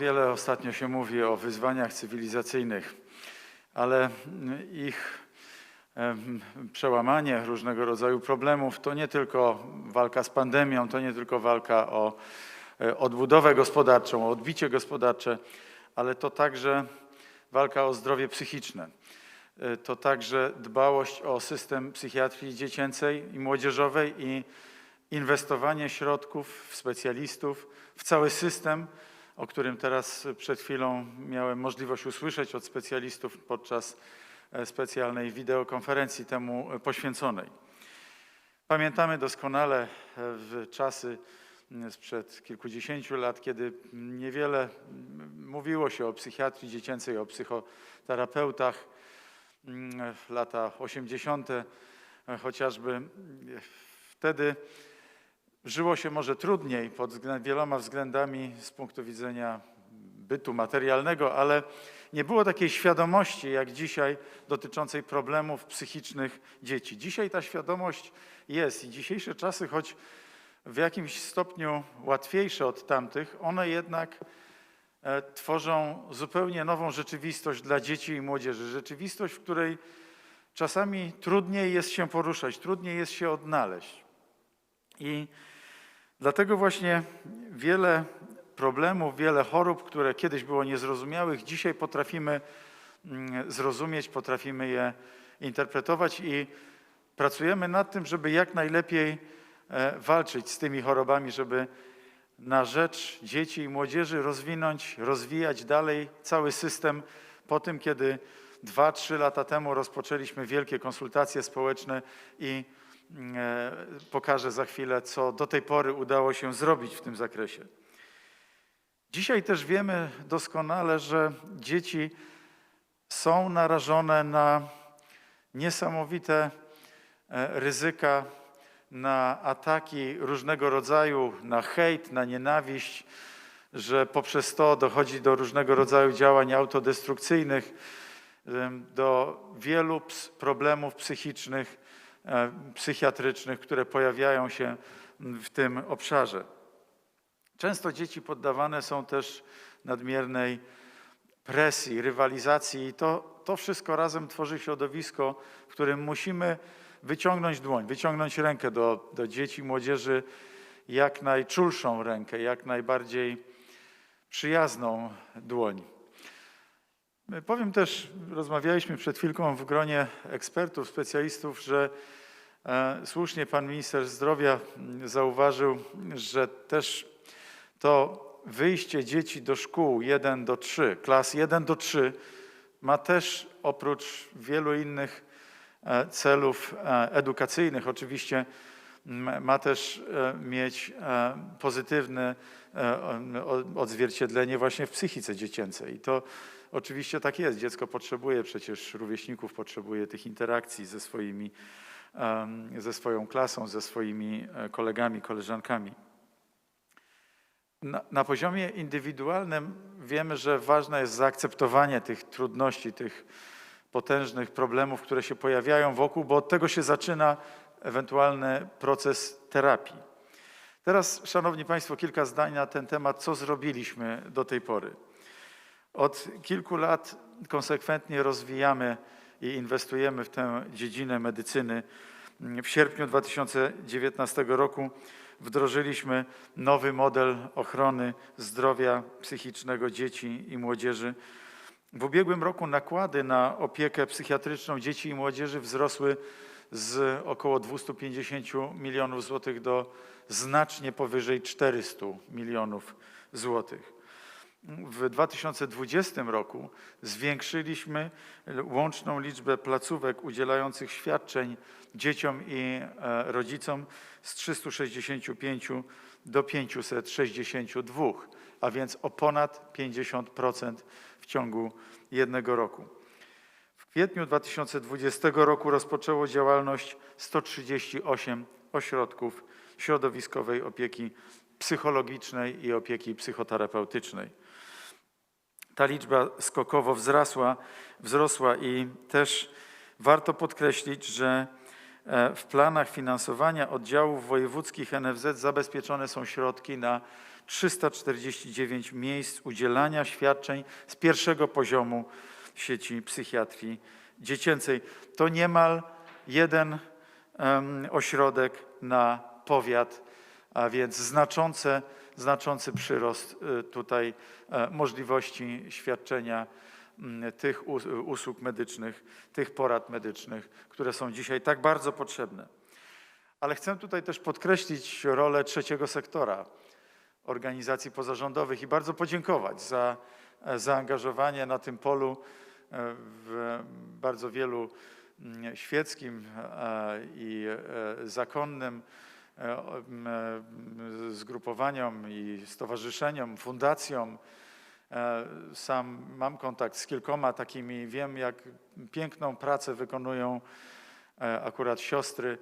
Wiele ostatnio się mówi o wyzwaniach cywilizacyjnych, ale ich przełamanie różnego rodzaju problemów to nie tylko walka z pandemią, to nie tylko walka o e, odbudowę gospodarczą, o odbicie gospodarcze, ale to także walka o zdrowie psychiczne. E, To także dbałość o system psychiatrii dziecięcej i młodzieżowej i inwestowanie środków w specjalistów, w cały system, o którym teraz przed chwilą miałem możliwość usłyszeć od specjalistów podczas e, specjalnej wideokonferencji temu e, poświęconej. Pamiętamy doskonale e, w czasy sprzed kilkudziesięciu lat, kiedy niewiele mówiło się o psychiatrii dziecięcej, o psychoterapeutach. Mm, Lata 80. e, chociażby wtedy żyło się może trudniej pod wieloma względami z punktu widzenia bytu materialnego, ale nie było takiej świadomości jak dzisiaj dotyczącej problemów psychicznych dzieci. Dzisiaj ta świadomość jest i dzisiejsze czasy, choć w jakimś stopniu łatwiejsze od tamtych, one jednak e, tworzą zupełnie nową rzeczywistość dla dzieci i młodzieży. Rzeczywistość, w której czasami trudniej jest się poruszać, trudniej jest się odnaleźć. I dlatego właśnie wiele problemów, wiele chorób, które kiedyś było niezrozumiałych, dzisiaj potrafimy mm, zrozumieć, potrafimy je interpretować i pracujemy nad tym, żeby jak najlepiej e, walczyć z tymi chorobami, żeby na rzecz dzieci i młodzieży rozwinąć, rozwijać dalej cały system. Po tym, kiedy dwa, trzy lata temu rozpoczęliśmy wielkie konsultacje społeczne i pokażę za chwilę, co do tej pory udało się zrobić w tym zakresie. Dzisiaj też wiemy doskonale, że dzieci są narażone na niesamowite e, ryzyka, na ataki różnego rodzaju, na hejt, na nienawiść, że poprzez to dochodzi do różnego rodzaju działań autodestrukcyjnych, do wielu problemów psychicznych, e, psychiatrycznych, które pojawiają się w tym obszarze. Często dzieci poddawane są też nadmiernej presji, rywalizacji i to, to wszystko razem tworzy środowisko, w którym musimy wyciągnąć dłoń, wyciągnąć rękę do, do dzieci, młodzieży, jak najczulszą rękę, jak najbardziej przyjazną dłoń. Powiem też, rozmawialiśmy przed chwilką w gronie ekspertów, specjalistów, że e, słusznie pan minister zdrowia mm, zauważył, że też to wyjście dzieci do szkół 1 do 3, klas 1 do 3 ma też oprócz wielu innych e, celów e, edukacyjnych oczywiście m, ma też mieć pozytywne odzwierciedlenie właśnie w psychice dziecięcej. I to oczywiście tak jest. Dziecko potrzebuje przecież rówieśników, potrzebuje tych interakcji ze swoimi, ze swoją klasą, ze swoimi e, kolegami, koleżankami. Na, na poziomie indywidualnym wiemy, że ważne jest zaakceptowanie tych trudności, tych potężnych problemów, które się pojawiają wokół, bo od tego się zaczyna ewentualny proces terapii. Teraz, Szanowni Państwo, kilka zdań na ten temat, co zrobiliśmy do tej pory. Od kilku lat konsekwentnie rozwijamy i inwestujemy w tę dziedzinę medycyny. W sierpniu 2019 roku wdrożyliśmy nowy model ochrony zdrowia psychicznego dzieci i młodzieży. W ubiegłym roku nakłady na opiekę psychiatryczną dzieci i młodzieży wzrosły z około 250 milionów złotych do znacznie powyżej 400 milionów złotych. W 2020 roku zwiększyliśmy łączną liczbę placówek udzielających świadczeń dzieciom i e, rodzicom z 365 do 562, a więc o ponad 50% w ciągu jednego roku. W kwietniu 2020 roku rozpoczęło działalność 138 ośrodków środowiskowej opieki psychologicznej i opieki psychoterapeutycznej. Ta liczba skokowo wzrosła, wzrosła i też warto podkreślić, że e, w planach finansowania oddziałów wojewódzkich NFZ zabezpieczone są środki na 349 miejsc udzielania świadczeń z pierwszego poziomu sieci psychiatrii dziecięcej. To niemal jeden em, ośrodek na powiat, a więc znaczące, znaczący przyrost y, tutaj e, możliwości świadczenia mm, tych us- usług medycznych, tych porad medycznych, które są dzisiaj tak bardzo potrzebne. Ale chcę tutaj też podkreślić rolę trzeciego sektora, organizacji pozarządowych i bardzo podziękować za e, zaangażowanie na tym polu e, w bardzo wielu mm, świeckim i zakonnym zgrupowaniom i stowarzyszeniom, fundacjom. E, Sam mam kontakt z kilkoma takimi, wiem jak piękną pracę wykonują e, akurat siostry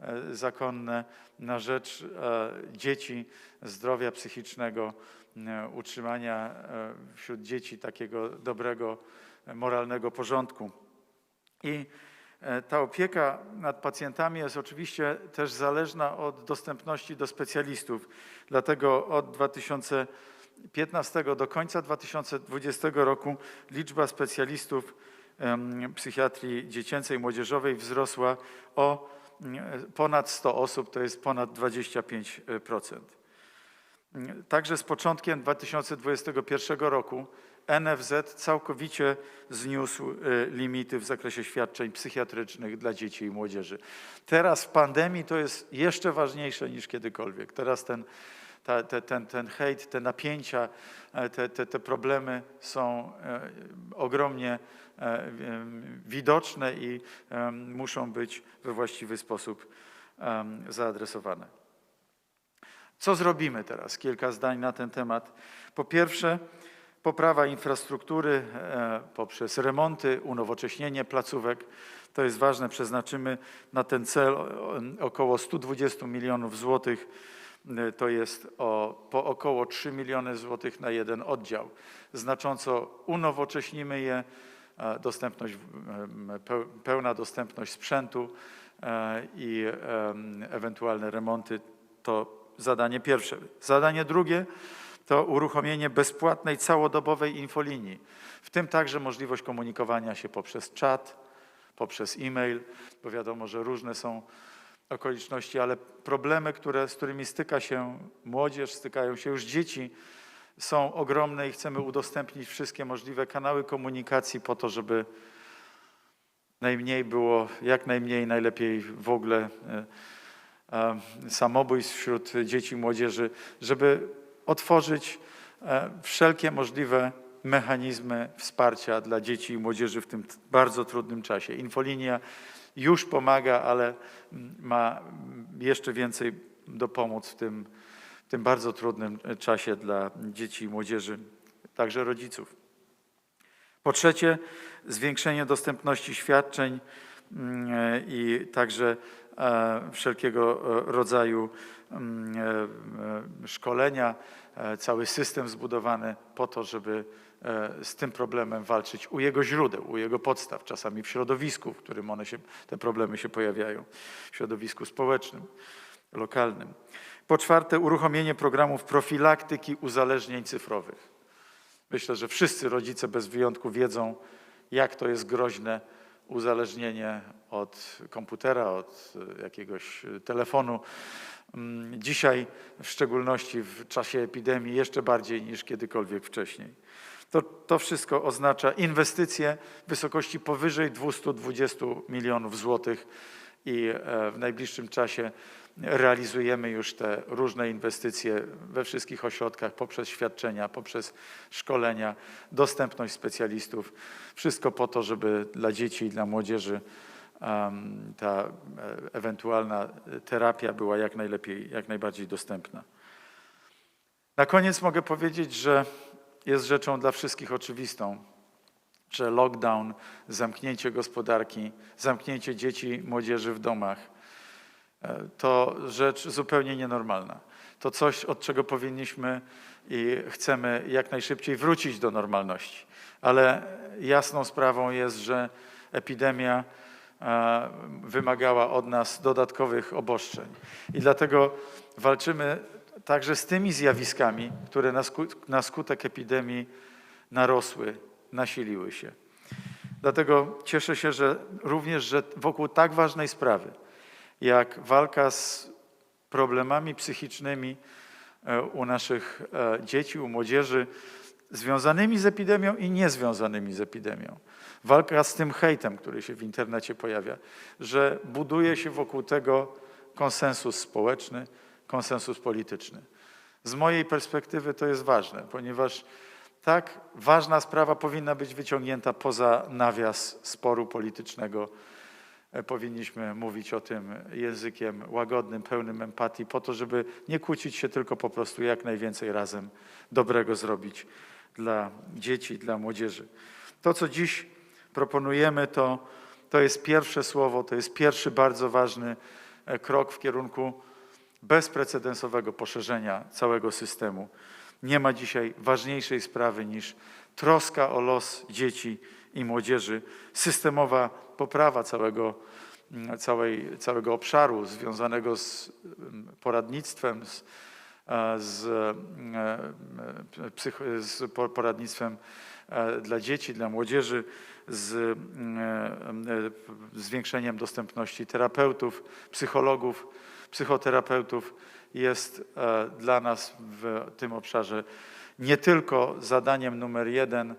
e, zakonne na rzecz e, dzieci, zdrowia psychicznego, e, utrzymania e, wśród dzieci takiego dobrego, e, moralnego porządku. I e, ta opieka nad pacjentami jest oczywiście też zależna od dostępności do specjalistów. Dlatego od 2015 do końca 2020 roku liczba specjalistów psychiatrii dziecięcej i młodzieżowej wzrosła o mm, ponad 100 osób, to jest ponad 25%. Także z początkiem 2021 roku NFZ całkowicie zniósł e, limity w zakresie świadczeń psychiatrycznych dla dzieci i młodzieży. Teraz w pandemii to jest jeszcze ważniejsze niż kiedykolwiek. Teraz ten, ta, te, ten, ten hejt, te napięcia, e, te, te, te problemy są e, ogromnie e, widoczne i muszą być we właściwy sposób zaadresowane. Co zrobimy teraz? Kilka zdań na ten temat. Po pierwsze, poprawa infrastruktury e, poprzez remonty, unowocześnienie placówek. To jest ważne. Przeznaczymy na ten cel około 120 milionów złotych. E, To jest o, po około 3 miliony złotych na jeden oddział. Znacząco unowocześnimy je. e, Dostępność, pełna dostępność sprzętu i ewentualne remonty to zadanie pierwsze. Zadanie drugie to uruchomienie bezpłatnej, całodobowej infolinii, w tym także możliwość komunikowania się poprzez czat, poprzez e-mail, bo wiadomo, że różne są okoliczności, ale problemy, które, z którymi styka się młodzież, stykają się już dzieci, są ogromne i chcemy udostępnić wszystkie możliwe kanały komunikacji po to, żeby najmniej było, jak najmniej, najlepiej w ogóle e, samobójstw wśród dzieci i młodzieży, żeby otworzyć e, wszelkie możliwe mechanizmy wsparcia dla dzieci i młodzieży w tym bardzo trudnym czasie. Infolinia już pomaga, ale mm, ma mm, jeszcze więcej dopomóc w tym, w tym bardzo trudnym e, czasie dla dzieci i młodzieży, także rodziców. Po trzecie, zwiększenie dostępności świadczeń mm, e, i także e, wszelkiego e, rodzaju mm, e, e, szkolenia, e, cały system zbudowany po to, żeby e, z tym problemem walczyć u jego źródeł, u jego podstaw, czasami w środowisku, w którym one się, te problemy się pojawiają, w środowisku społecznym, lokalnym. Po czwarte, uruchomienie programów profilaktyki uzależnień cyfrowych. Myślę, że wszyscy rodzice bez wyjątku wiedzą, jak to jest groźne uzależnienie od komputera, od e, jakiegoś e, telefonu. Mm, Dzisiaj, w szczególności w czasie epidemii, jeszcze bardziej niż kiedykolwiek wcześniej. To, to wszystko oznacza inwestycje w wysokości powyżej 220 milionów złotych i e, w najbliższym czasie realizujemy już te różne inwestycje we wszystkich ośrodkach poprzez świadczenia, poprzez szkolenia, dostępność specjalistów. Wszystko po to, żeby dla dzieci i dla młodzieży ta e, ewentualna terapia była jak najlepiej, jak najbardziej dostępna. Na koniec mogę powiedzieć, że jest rzeczą dla wszystkich oczywistą, że lockdown, zamknięcie gospodarki, zamknięcie dzieci, młodzieży w domach, to rzecz zupełnie nienormalna. To coś, od czego powinniśmy i chcemy jak najszybciej wrócić do normalności. Ale jasną sprawą jest, że epidemia e, wymagała od nas dodatkowych obostrzeń. I dlatego walczymy także z tymi zjawiskami, które na skutek epidemii narosły, nasiliły się. Dlatego cieszę się, że również, że wokół tak ważnej sprawy, jak walka z problemami psychicznymi e, u naszych e, dzieci, u młodzieży, związanymi z epidemią i niezwiązanymi z epidemią. Walka z tym hejtem, który się w internecie pojawia, że buduje się wokół tego konsensus społeczny, konsensus polityczny. Z mojej perspektywy to jest ważne, ponieważ tak ważna sprawa powinna być wyciągnięta poza nawias sporu politycznego. E, Powinniśmy mówić o tym językiem łagodnym, pełnym empatii, po to, żeby nie kłócić się, tylko po prostu jak najwięcej razem dobrego zrobić dla dzieci, dla młodzieży. To, co dziś proponujemy, to, to jest pierwsze słowo, to jest pierwszy bardzo ważny e, krok w kierunku bezprecedensowego poszerzenia całego systemu. Nie ma dzisiaj ważniejszej sprawy niż troska o los dzieci i młodzieży, systemowa poprawa całego, mm, całej, całego obszaru związanego z mm, poradnictwem, z, e, z, e, psych, z po- poradnictwem e, dla dzieci, dla młodzieży, z mm, e, e, zwiększeniem dostępności terapeutów, psychologów, psychoterapeutów jest e, dla nas w tym obszarze nie tylko zadaniem numer jeden e,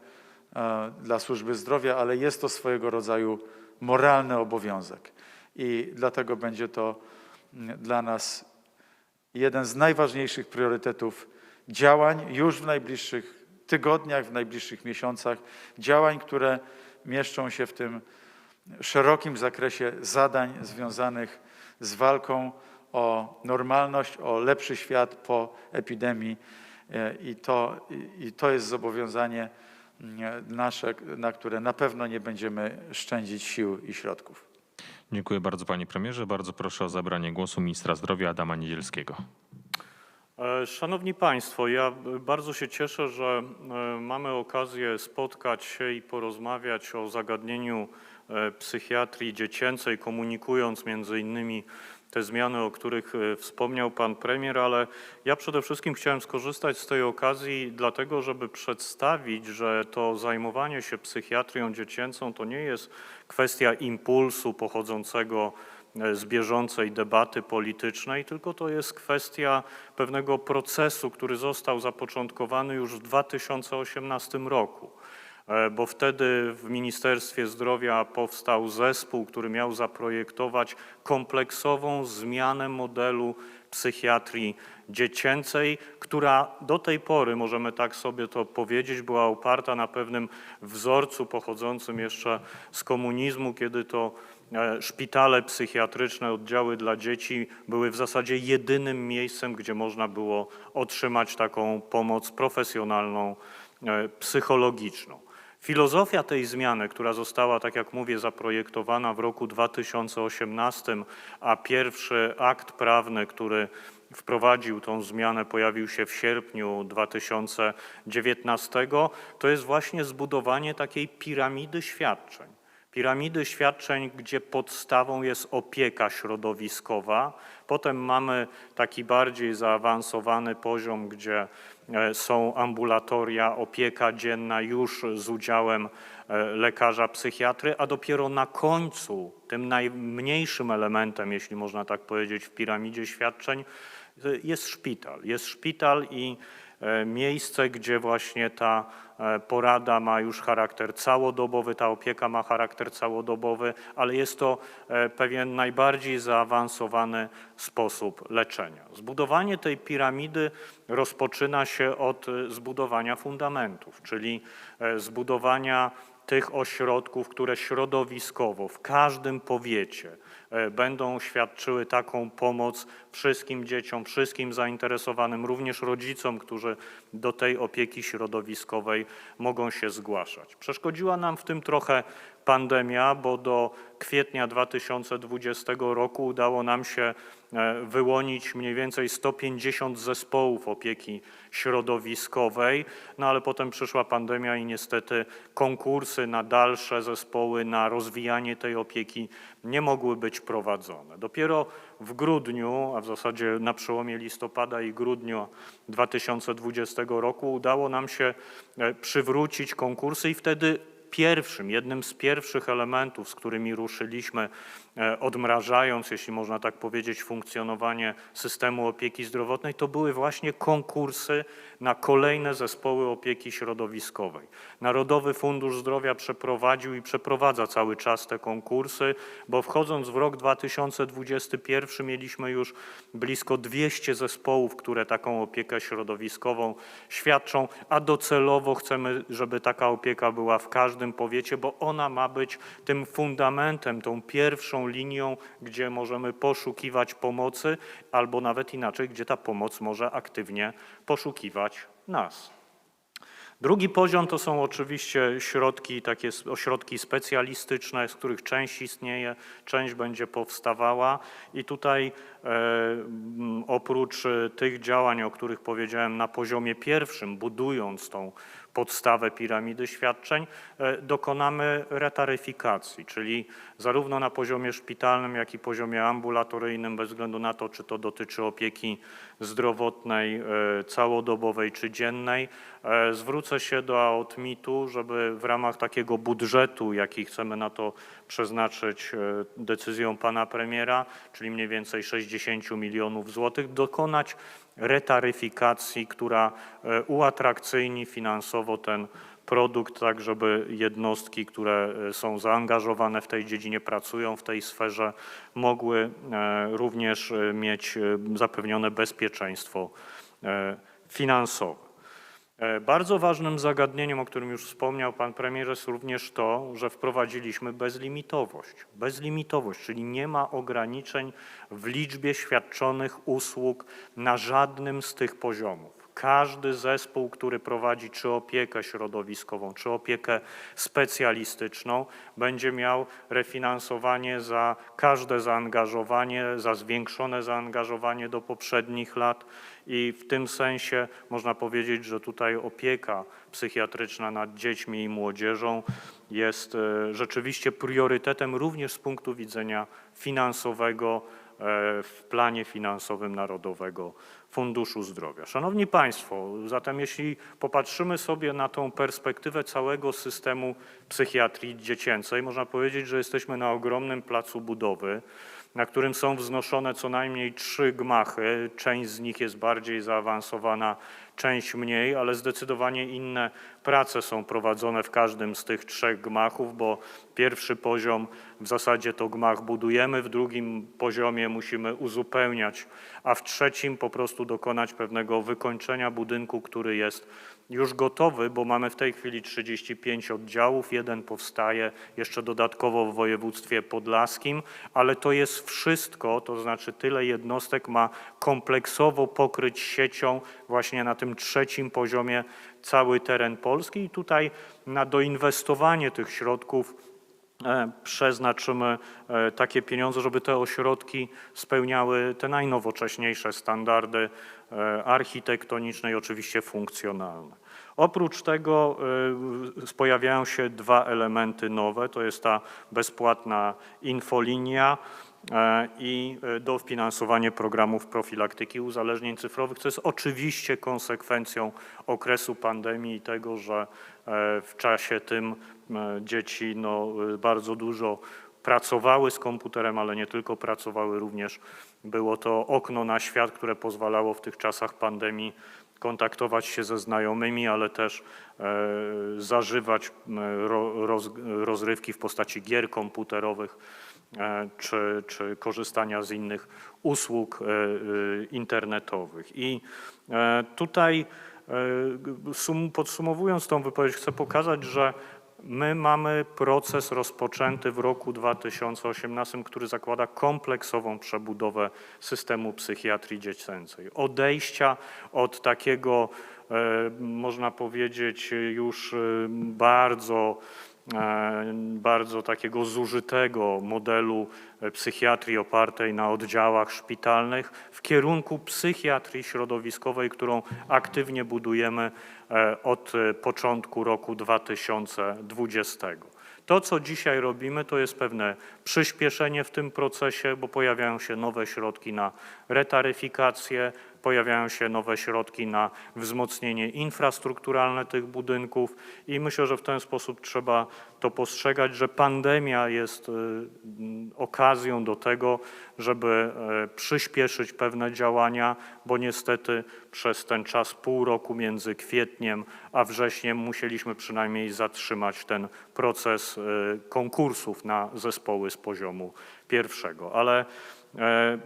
dla służby zdrowia, ale jest to swojego rodzaju moralny obowiązek. I dlatego będzie to mm, dla nas jeden z najważniejszych priorytetów działań już w najbliższych tygodniach, w najbliższych miesiącach, działań, które mieszczą się w tym szerokim zakresie zadań związanych z walką o normalność, o lepszy świat po epidemii. E, I to, i- to jest zobowiązanie nasze, na które na pewno nie będziemy szczędzić sił i środków. Dziękuję bardzo panie premierze. Bardzo proszę o zabranie głosu ministra zdrowia Adama Niedzielskiego. E, Szanowni Państwo, ja bardzo się cieszę, że e, mamy okazję spotkać się i porozmawiać o zagadnieniu e, psychiatrii dziecięcej, komunikując między innymi te zmiany, o których e, wspomniał Pan Premier, ale ja przede wszystkim chciałem skorzystać z tej okazji dlatego, żeby przedstawić, że to zajmowanie się psychiatrią dziecięcą to nie jest kwestia impulsu pochodzącego e, z bieżącej debaty politycznej, tylko to jest kwestia pewnego procesu, który został zapoczątkowany już w 2018 roku. E, Bo wtedy w Ministerstwie Zdrowia powstał zespół, który miał zaprojektować kompleksową zmianę modelu psychiatrii dziecięcej, która do tej pory, możemy tak sobie to powiedzieć, była oparta na pewnym wzorcu pochodzącym jeszcze z komunizmu, kiedy to e, szpitale psychiatryczne, oddziały dla dzieci były w zasadzie jedynym miejscem, gdzie można było otrzymać taką pomoc profesjonalną, e, psychologiczną. Filozofia tej zmiany, która została, tak jak mówię, zaprojektowana w roku 2018, a pierwszy akt prawny, który wprowadził tą zmianę, pojawił się w sierpniu 2019, to jest właśnie zbudowanie takiej piramidy świadczeń. Piramidy świadczeń, gdzie podstawą jest opieka środowiskowa. Potem mamy taki bardziej zaawansowany poziom, gdzie e, są ambulatoria, opieka dzienna już z udziałem e, lekarza psychiatry, a dopiero na końcu, tym najmniejszym elementem, jeśli można tak powiedzieć, w piramidzie świadczeń, jest szpital. Jest szpital i e, miejsce, gdzie właśnie ta e, porada ma już charakter całodobowy, ta opieka ma charakter całodobowy, ale jest to e, pewien najbardziej zaawansowany sposób leczenia. Zbudowanie tej piramidy rozpoczyna się od zbudowania fundamentów, czyli zbudowania tych ośrodków, które środowiskowo w każdym powiecie będą świadczyły taką pomoc wszystkim dzieciom, wszystkim zainteresowanym, również rodzicom, którzy do tej opieki środowiskowej mogą się zgłaszać. Przeszkodziła nam w tym trochę pandemia, bo do kwietnia 2020 roku udało nam się e, wyłonić mniej więcej 150 zespołów opieki środowiskowej, no ale potem przyszła pandemia i niestety konkursy na dalsze zespoły, na rozwijanie tej opieki nie mogły być prowadzone. Dopiero w grudniu, a w zasadzie na przełomie listopada i grudnia 2020 roku udało nam się e, przywrócić konkursy i wtedy pierwszym, jednym z pierwszych elementów, z którymi ruszyliśmy, odmrażając, jeśli można tak powiedzieć, funkcjonowanie systemu opieki zdrowotnej, to były właśnie konkursy na kolejne zespoły opieki środowiskowej. Narodowy Fundusz Zdrowia przeprowadził i przeprowadza cały czas te konkursy, bo wchodząc w rok 2021 mieliśmy już blisko 200 zespołów, które taką opiekę środowiskową świadczą, a docelowo chcemy, żeby taka opieka była w każdym powiecie, bo ona ma być tym fundamentem, tą pierwszą linią, gdzie możemy poszukiwać pomocy, albo nawet inaczej, gdzie ta pomoc może aktywnie poszukiwać nas. Drugi poziom to są oczywiście środki, takie ośrodki specjalistyczne, z których część istnieje, część będzie powstawała i tutaj e, oprócz e, tych działań, o których powiedziałem na poziomie pierwszym, budując tą podstawę piramidy świadczeń, e, dokonamy retaryfikacji, czyli zarówno na poziomie szpitalnym, jak i poziomie ambulatoryjnym, bez względu na to, czy to dotyczy opieki zdrowotnej, e, całodobowej czy dziennej. E, Zwrócę się do AOTMIT-u, żeby w ramach takiego budżetu, jaki chcemy na to przeznaczyć decyzją pana premiera, czyli mniej więcej 60 milionów złotych, dokonać retaryfikacji, która e, uatrakcyjni finansowo ten produkt, tak żeby jednostki, które e, są zaangażowane w tej dziedzinie, pracują w tej sferze, mogły e, również mieć zapewnione bezpieczeństwo finansowe. E, Bardzo ważnym zagadnieniem, o którym już wspomniał pan premier, jest również to, że wprowadziliśmy bezlimitowość. Bezlimitowość, czyli nie ma ograniczeń w liczbie świadczonych usług na żadnym z tych poziomów. Każdy zespół, który prowadzi czy opiekę środowiskową, czy opiekę specjalistyczną, będzie miał refinansowanie za każde zaangażowanie, za zwiększone zaangażowanie do poprzednich lat. I w tym sensie można powiedzieć, że tutaj opieka psychiatryczna nad dziećmi i młodzieżą jest e, rzeczywiście priorytetem również z punktu widzenia finansowego e, w planie finansowym Narodowego Funduszu Zdrowia. Szanowni Państwo, zatem jeśli popatrzymy sobie na tą perspektywę całego systemu psychiatrii dziecięcej, można powiedzieć, że jesteśmy na ogromnym placu budowy na którym są wznoszone co najmniej trzy gmachy. Część z nich jest bardziej zaawansowana, część mniej, ale zdecydowanie inne prace są prowadzone w każdym z tych trzech gmachów, bo pierwszy poziom w zasadzie to gmach budujemy, w drugim poziomie musimy uzupełniać, a w trzecim po prostu dokonać pewnego wykończenia budynku, który jest już gotowy, bo mamy w tej chwili 35 oddziałów, jeden powstaje jeszcze dodatkowo w województwie podlaskim, ale to jest wszystko, to znaczy tyle jednostek ma kompleksowo pokryć siecią właśnie na tym trzecim poziomie cały teren Polski i tutaj na doinwestowanie tych środków e, przeznaczymy e, takie pieniądze, żeby te ośrodki spełniały te najnowocześniejsze standardy e, architektoniczne i oczywiście funkcjonalne. Oprócz tego pojawiają się dwa elementy nowe, to jest ta bezpłatna infolinia i e, dofinansowanie programów profilaktyki uzależnień cyfrowych, co jest oczywiście konsekwencją okresu pandemii i tego, że e, w czasie tym e, dzieci no, e, bardzo dużo pracowały z komputerem, ale nie tylko pracowały, również było to okno na świat, które pozwalało w tych czasach pandemii kontaktować się ze znajomymi, ale też e, zażywać rozrywki w postaci gier komputerowych. e, czy, czy korzystania z innych usług e, e, internetowych. I e, tutaj e, sum, podsumowując tą wypowiedź, chcę pokazać, że My mamy proces rozpoczęty w roku 2018, który zakłada kompleksową przebudowę systemu psychiatrii dziecięcej. Odejścia od takiego, e, można powiedzieć, już e, bardzo e, bardzo takiego zużytego modelu e, psychiatrii opartej na oddziałach szpitalnych w kierunku psychiatrii środowiskowej, którą aktywnie budujemy e, od e, początku roku 2020. To, co dzisiaj robimy, to jest pewne przyspieszenie w tym procesie, bo pojawiają się nowe środki na retaryfikację, pojawiają się nowe środki na wzmocnienie infrastrukturalne tych budynków i myślę, że w ten sposób trzeba to postrzegać, że pandemia jest y, okazją do tego, żeby e, przyspieszyć pewne działania, bo niestety przez ten czas pół roku między kwietniem a wrześniem musieliśmy przynajmniej zatrzymać ten proces e, konkursów na zespoły z poziomu pierwszego. Ale e,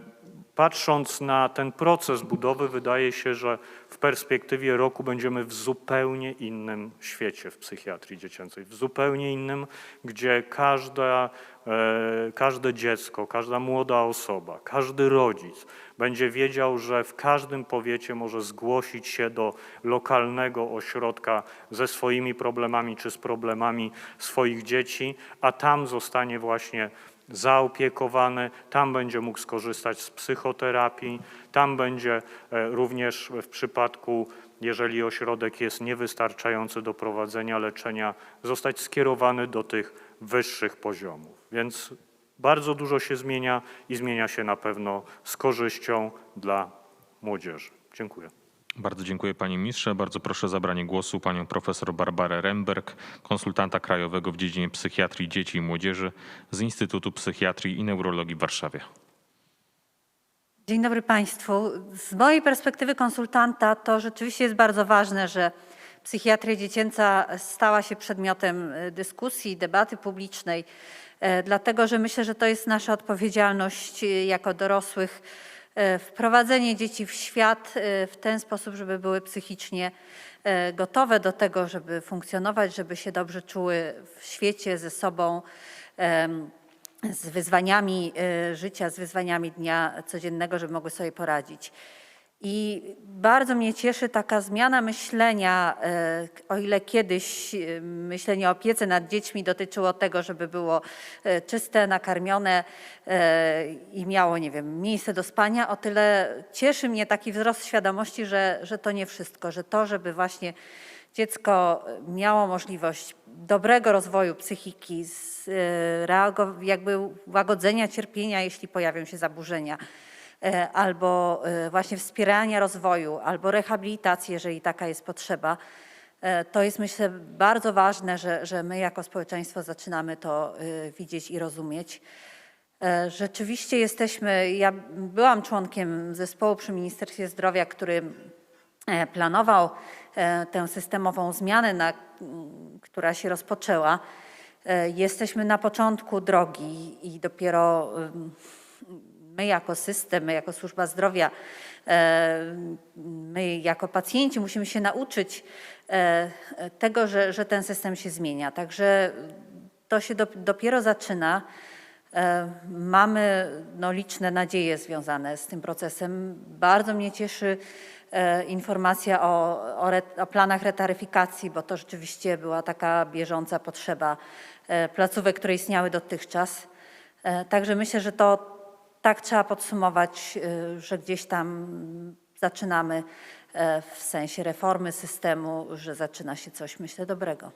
patrząc na ten proces budowy, wydaje się, że w perspektywie roku będziemy w zupełnie innym świecie w psychiatrii dziecięcej, w zupełnie innym, gdzie każda, e, każde dziecko, każda młoda osoba, każdy rodzic będzie wiedział, że w każdym powiecie może zgłosić się do lokalnego ośrodka ze swoimi problemami czy z problemami swoich dzieci, a tam zostanie właśnie zaopiekowany, tam będzie mógł skorzystać z psychoterapii, tam będzie e, również w przypadku, jeżeli ośrodek jest niewystarczający do prowadzenia leczenia, zostać skierowany do tych wyższych poziomów. Więc bardzo dużo się zmienia i zmienia się na pewno z korzyścią dla młodzieży. Dziękuję. Bardzo dziękuję panie ministrze. Bardzo proszę o zabranie głosu panią profesor Barbarę Remberg, konsultanta krajowego w dziedzinie psychiatrii dzieci i młodzieży z Instytutu Psychiatrii i Neurologii w Warszawie. Dzień dobry Państwu. Z mojej perspektywy konsultanta to rzeczywiście jest bardzo ważne, że psychiatria dziecięca stała się przedmiotem e, dyskusji, debaty publicznej, e, dlatego że myślę, że to jest nasza odpowiedzialność e, jako dorosłych wprowadzenie dzieci w świat e, w ten sposób, żeby były psychicznie e, gotowe do tego, żeby funkcjonować, żeby się dobrze czuły w świecie ze sobą. z wyzwaniami e, życia, z wyzwaniami dnia codziennego, żeby mogły sobie poradzić. I bardzo mnie cieszy taka zmiana myślenia, e, o ile kiedyś e, myślenie o opiece nad dziećmi dotyczyło tego, żeby było e, czyste, nakarmione i miało, nie wiem, miejsce do spania, o tyle cieszy mnie taki wzrost świadomości, że, że to nie wszystko, że to, żeby właśnie dziecko miało możliwość dobrego rozwoju psychiki, jakby łagodzenia cierpienia, jeśli pojawią się zaburzenia, albo e, właśnie wspierania rozwoju, albo rehabilitacji, jeżeli taka jest potrzeba. E, To jest myślę bardzo ważne, że, że my jako społeczeństwo zaczynamy to e, widzieć i rozumieć. E, Rzeczywiście jesteśmy, ja byłam członkiem zespołu przy Ministerstwie Zdrowia, który e, planował e, tę systemową zmianę, na, która się rozpoczęła. E, Jesteśmy na początku drogi i dopiero my jako system, my jako służba zdrowia, e, my jako pacjenci musimy się nauczyć e, tego, że, że ten system się zmienia. Także to się dop- dopiero zaczyna. E, Mamy no, liczne nadzieje związane z tym procesem. Bardzo mnie cieszy informacja o, o, re, o planach retaryfikacji, bo to rzeczywiście była taka bieżąca potrzeba placówek, które istniały dotychczas. Także myślę, że to tak trzeba podsumować, e, że gdzieś tam zaczynamy e, w sensie reformy systemu, że zaczyna się coś, myślę, dobrego.